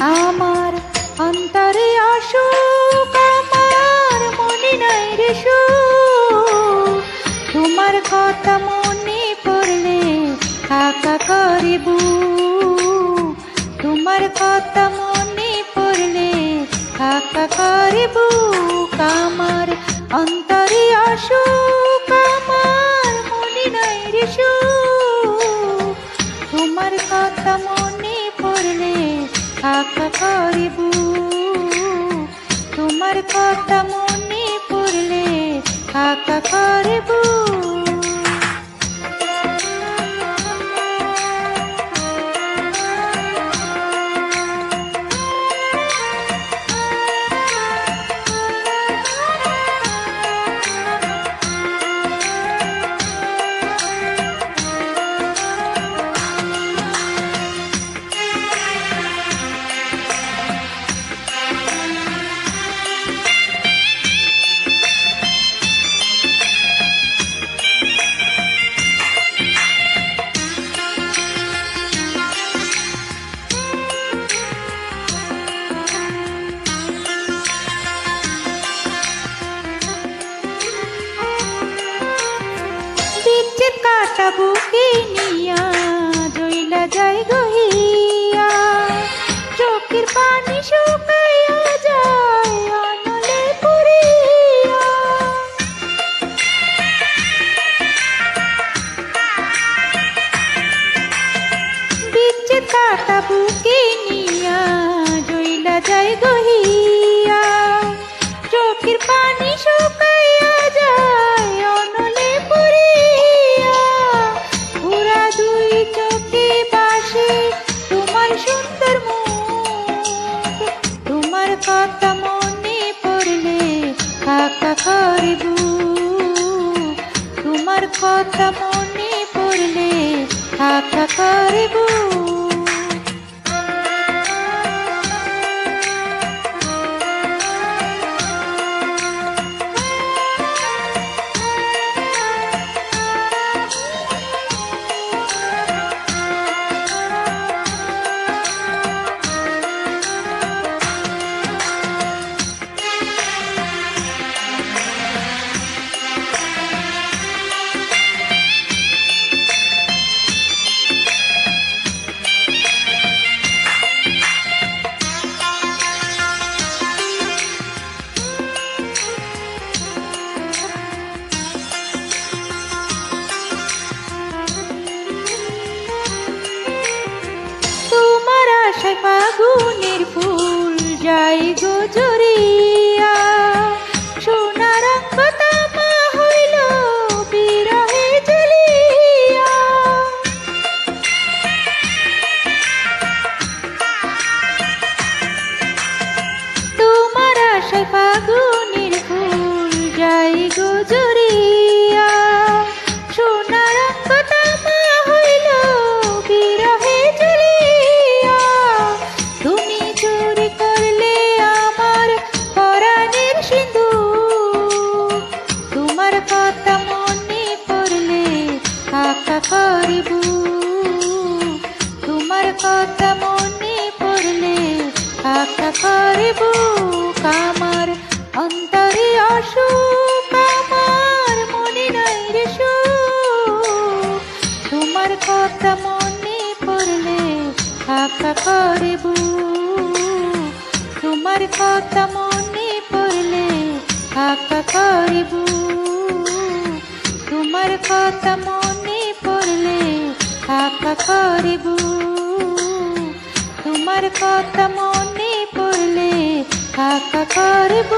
আমার অন্তরে অসুখ, আমার মনে নাই রে তোমার কথা মনে পড়লে কাকা করিব। তোমার কথা মনে পড়লে কাকা করিবু। হাকা করিব। তোমার কথা মনে পড়লে হাকা করিব। কাটা বুকে নিয়া জইলা যায় গহিয়া। চোখের পানি শুকাইয়া যায় অনলে পুরিয়া বিচ্ছেদ কাটা বুকে নিয়া জইলা যায় গহিয়া। করিব তোমার কথা মনে পড়লে কাকা আশায় ফাগুনের ফুল যাই গো জরিয়া। সোনার তোমার ফাগুনের কাকা করিব কামার, অন্তরে অসুখ আমার, মনে নাই রে। তোমার কথা মনে পড়লে কাকা করিব। তোমার কথা মনে পড়লে কাকা করিব। তোমার কথা মনে পড়লে কাকা করিব। তোমার কথা মনে পড়লে কাকা করিব।